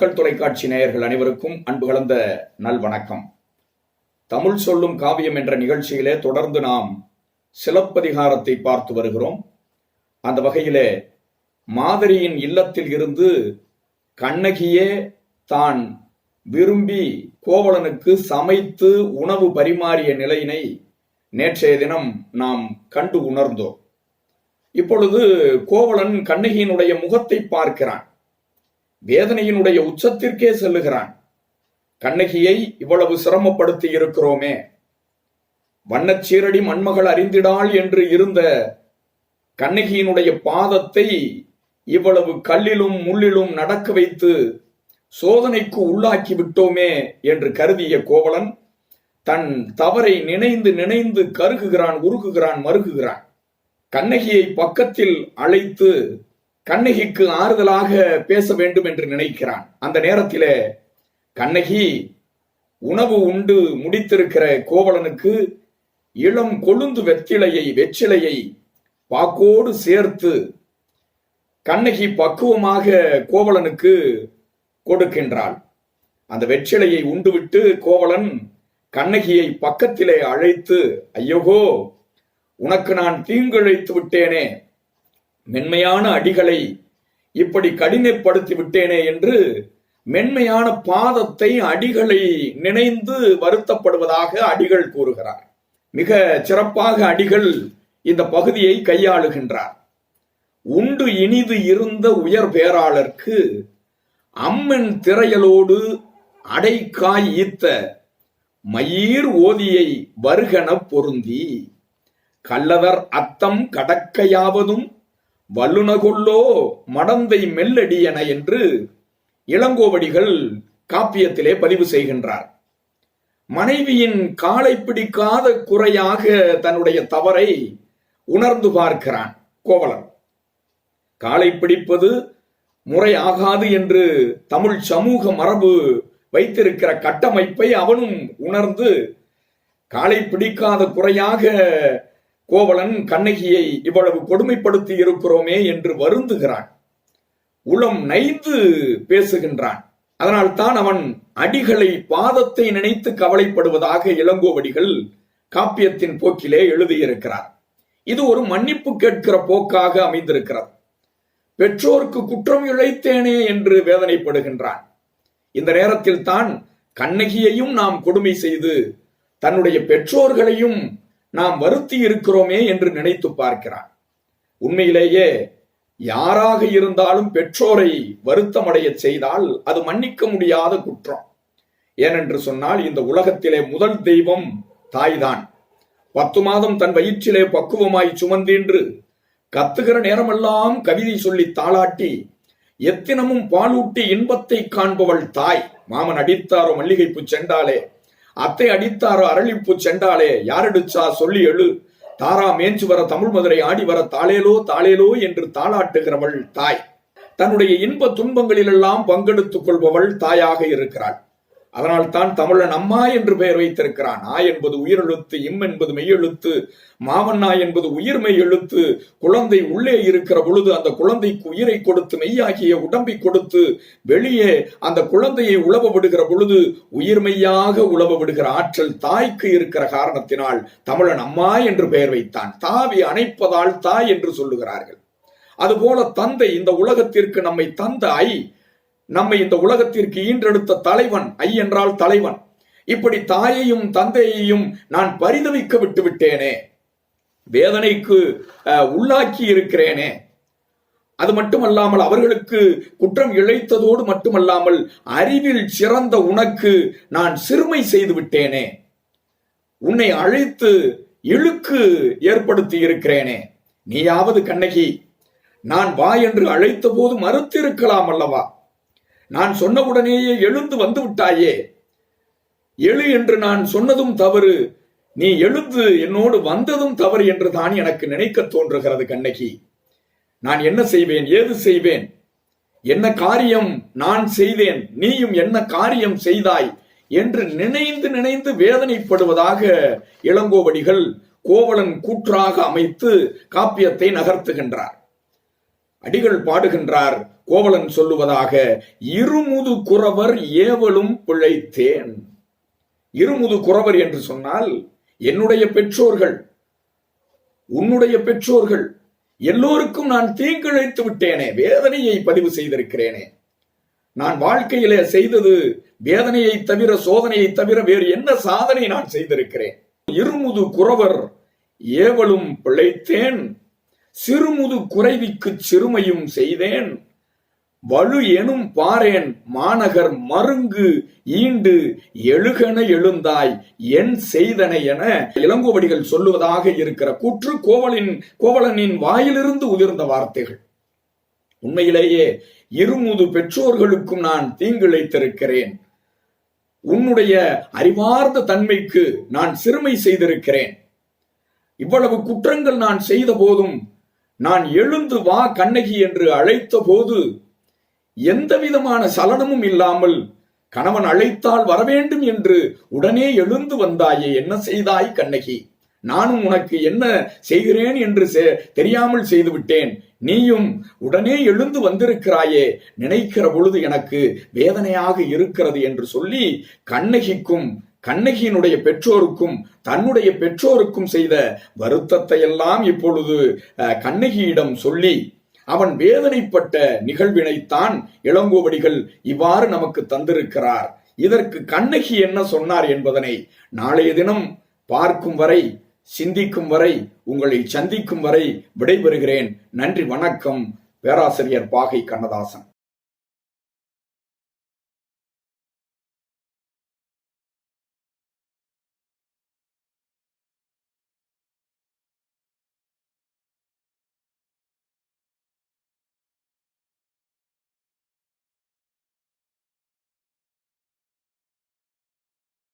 மக்கள் தொலைக்காட்சி நேயர்கள் அனைவருக்கும் அன்பு கலந்த நல்வணக்கம். தமிழ் சொல்லும் காவியம் என்ற நிகழ்ச்சியிலே தொடர்ந்து நாம் சிலப்பதிகாரத்தை பார்த்து வருகிறோம். அந்த வகையிலே மாதரியின் இல்லத்தில் இருந்து கண்ணகியே தான் விரும்பி கோவலனுக்கு சமைத்து உணவு பரிமாறிய நிலையினை நேற்றைய தினம் நாம் கண்டு உணர்ந்தோம். இப்பொழுது கோவலன் கண்ணகியினுடைய முகத்தை பார்க்கிறான். வேதனையினுடைய உச்சத்திற்கே செல்லுகிறான். கண்ணகியை இவ்வளவு சிரமப்படுத்தி இருக்கிறோமே. வண்ணச்சீரடி மண்மகள் அறிந்திடாள் என்று இருந்த கண்ணகியினுடைய பாதத்தை இவ்வளவு கல்லிலும் முள்ளிலும் நடக்க வைத்து சோதனைக்கு உள்ளாக்கி விட்டோமே என்று கருதிய கோவலன் தன் தவறை நினைந்து நினைந்து கருகுகிறான் உருகுகிறான் மருகுகிறான். கண்ணகியை பக்கத்தில் அழைத்து கண்ணகிக்கு ஆறுதலாக பேச வேண்டும் என்று நினைக்கிறான். அந்த நேரத்தில் கண்ணகி உணவு உண்டு முடித்திருக்கிற கோவலனுக்கு இளம் கொழுந்து வெற்றிலையை வெற்றிலையை பாக்கோடு சேர்த்து கண்ணகி பக்குவமாக கோவலனுக்கு கொடுக்கின்றாள். அந்த வெற்றிலையை உண்டுவிட்டு கோவலன் கண்ணகியை பக்கத்திலே அழைத்து ஐயோகோ உனக்கு நான் தீங்கிழைத்து விட்டேனே மென்மையான அடிகளை இப்படி கடினப்படுத்தி விட்டேனே என்று மென்மையான பாதத்தை அடிகளை நினைந்து வருத்தப்படுவதாக அடிகள் கூறுகிறார் மிக சிறப்பாக அடிகள் இந்த பகுதியை கையாளுகின்றார். உண்டு இனிது இருந்த உயர் பேராளர்க்கு அம்மன் திரையலோடு அடைக்காய் ஈத்த மயிர் ஓதியை வருகன பொருந்தி கல்லவர் அத்தம் கடக்கையாவதும் வல்லுனகொல்லோ மடந்தை மெல்லடியன என்று இளங்கோவடிகள் காப்பியத்திலே பதிவு செய்கின்றார். மனைவியின் காலை பிடிக்காத குறையாக தன்னுடைய தவறை உணர்ந்து பார்க்கிறான் கோவலன். காலை பிடிப்பது முறையாகாது என்று தமிழ் சமூக மரபு வைத்திருக்கிற கட்டமைப்பை அவனும் உணர்ந்து காலை பிடிக்காத குறையாக கோவலன் கண்ணகியை இவ்வளவு கொடுமைப்படுத்தி இருக்கிறோமே என்று வருந்துகிறான். உளம் நைந்து பேசுகின்றான். அதனால் தான் அவன் அடிகளை பாதத்தை நினைத்து கவலைப்படுவதாக இளங்கோவடிகள் காப்பியத்தின் போக்கிலே எழுதியிருக்கிறார். இது ஒரு மன்னிப்பு கேட்கிற போக்காக அமைந்திருக்கிறது. பெற்றோருக்கு குற்றம் இழைத்தேனே என்று வேதனைப்படுகின்றான். இந்த நேரத்தில் தான் கண்ணகியையும் நாம் கொடுமை செய்து தன்னுடைய பெற்றோர்களையும் நாம் வருத்தி இருக்கிறோமே என்று நினைத்து பார்க்கிறான். உண்மையிலேயே யாராக இருந்தாலும் பெற்றோரை வருத்தமடைய செய்தால் அது மன்னிக்க முடியாத குற்றம். ஏனென்று சொன்னால் இந்த உலகத்திலே முதல் தெய்வம் தாய்தான். பத்து மாதம் தன் வயிற்றிலே பக்குவமாய் சுமந்தீன்று கத்துகிற நேரமெல்லாம் கவிதை சொல்லி தாளாட்டி எத்தினமும் பாலூட்டி இன்பத்தை காண்பவள் தாய். மாமன் அடித்தாரோ மல்லிகைப்பு சென்றாலே அத்தை அடித்தாரோ அரளிப்பு செண்டாலே யாரடிச்சா சொல்லி எழு. தாரா மேஞ்சு வர தமிழ் மதுரை ஆடி வர தாளேலோ தாளேலோ என்று தாளாட்டுகிறவள் தாய். தன்னுடைய இன்ப துன்பங்களிலெல்லாம் பங்கெடுத்துக் கொள்பவள் தாயாக இருக்கிறாள். அதனால் தான் தமிழன் அம்மா என்று பெயர் வைத்திருக்கிறான். ஆ என்பது உயிரெழுத்து இம் என்பது மெய்யெழுத்து மாமன்னா என்பது உயிர் எழுத்து குழந்தை உள்ளே இருக்கிற பொழுது அந்த குழந்தைக்கு உயிரை கொடுத்து மெய்யாகிய உடம்பை கொடுத்து வெளியே அந்த குழந்தையை உழவ விடுகிற பொழுது உயிர் மெய்யாக உழவ விடுகிற ஆற்றல் தாய்க்கு இருக்கிற காரணத்தினால் தமிழன் அம்மா என்று பெயர் வைத்தான். தாவி அணைப்பதால் தாய் என்று சொல்லுகிறார்கள். அதுபோல தந்தை இந்த உலகத்திற்கு நம்மை தந்த ஐ நம்மை இந்த உலகத்திற்கு ஈன்றெடுத்த தலைவன் ஐ என்றால் தலைவன். இப்படி தாயையும் தந்தையையும் நான் பரிதவிக்க விட்டு விட்டேனே. வேதனைக்கு உள்ளாக்கி இருக்கிறேனே. அது மட்டுமல்லாமல் அவர்களுக்கு குற்றம் இழைத்ததோடு மட்டுமல்லாமல் அறிவில் சிறந்த உனக்கு நான் சிறுமை செய்து விட்டேனே. உன்னை அழைத்து இழுக்கு ஏற்படுத்தி இருக்கிறேனே. நீயாவது கண்ணகி நான் வா என்று அழைத்த போது மறுத்திருக்கலாம் அல்லவா? நான் சொன்னவுடனேயே எழுந்து வந்து விட்டாயே. எழு என்று நான் சொன்னதும் தவறு. நீ எழுந்து என்னோடு வந்ததும் தவறு என்று தான் எனக்கு நினைக்க தோன்றுகிறது கண்ணகி. நான் என்ன செய்வேன்? ஏது செய்வேன்? என்ன காரியம் நான் செய்தேன்? நீயும் என்ன காரியம் செய்தாய்? என்று நினைந்து நினைந்து வேதனைப்படுவதாக இளங்கோவடிகள் கோவலன் கூற்றாக அமைத்து காப்பியத்தை நகர்த்துகின்றார். அடிகள் பாடுகின்றார் கோவலன் சொல்லுவதாக இருமுது குறவர் ஏவலும் பிழைத்தேன். இருமுது குறவர் என்று சொன்னால் என்னுடைய பெற்றோர்கள் உன்னுடைய பெற்றோர்கள் எல்லோருக்கும் நான் தீங்கிழைத்து விட்டேனே வேதனையை பதிவு செய்திருக்கிறேனே. நான் வாழ்க்கையிலே செய்தது வேதனையை தவிர சோதனையை தவிர வேறு என்ன சாதனை நான் செய்திருக்கிறேன்? இருமுது குறவர் ஏவலும் பிழைத்தேன். சிறுமுது குறைவிக்கு சிறுமையும் செய்தேன். வலு எனும் பாரேன் மாநகர் மருங்கு ஈண்டு எழுகன எழுந்தாய் என் செய்தனை என இளங்கோவடிகள் சொல்லுவதாக இருக்கிற கூற்று கோவலின் கோவலனின் வாயிலிருந்து உதிர்ந்த வார்த்தைகள். உண்மையிலேயே இருமுது பெற்றோர்களுக்கும் நான் தீங்கிழைத்திருக்கிறேன். உன்னுடைய அறிவார்ந்த தன்மைக்கு நான் சிறுமை செய்திருக்கிறேன். இவ்வளவு குற்றங்கள் நான் செய்த போதும் நான் எழுந்து வா கண்ணகி என்று அழைத்த போது எந்த விதமான சலனமும் இல்லாமல் கணவன் அழைத்தால் வரவேண்டும் என்று உடனே எழுந்து வந்தாயே என்ன செய்தாய் கண்ணகி? நானும் உனக்கு என்ன செய்கிறேன் என்று செ- தெரியாமல் செய்துவிட்டேன் நீயும் உடனே எழுந்து வந்திருக்கிறாயே நினைக்கிற பொழுது எனக்கு வேதனையாக இருக்கிறது என்று சொல்லி கண்ணகிக்கும் கண்ணகியினுடைய பெற்றோருக்கும் தன்னுடைய பெற்றோருக்கும் செய்த வருத்தத்தை எல்லாம் இப்பொழுது அஹ், கண்ணகியிடம் சொல்லி அவன் வேதனைப்பட்ட நிகழ்வினைத்தான் இளங்கோவடிகள் இவ்வாறு நமக்கு தந்திருக்கிறார். இதற்கு கண்ணகி என்ன சொன்னார் என்பதனை நாளைய தினம் பார்க்கும் வரை சிந்திக்கும் வரை உங்களை சந்திக்கும் வரை விடைபெறுகிறேன். நன்றி வணக்கம். பேராசிரியர் பாகை கண்ணதாசன்.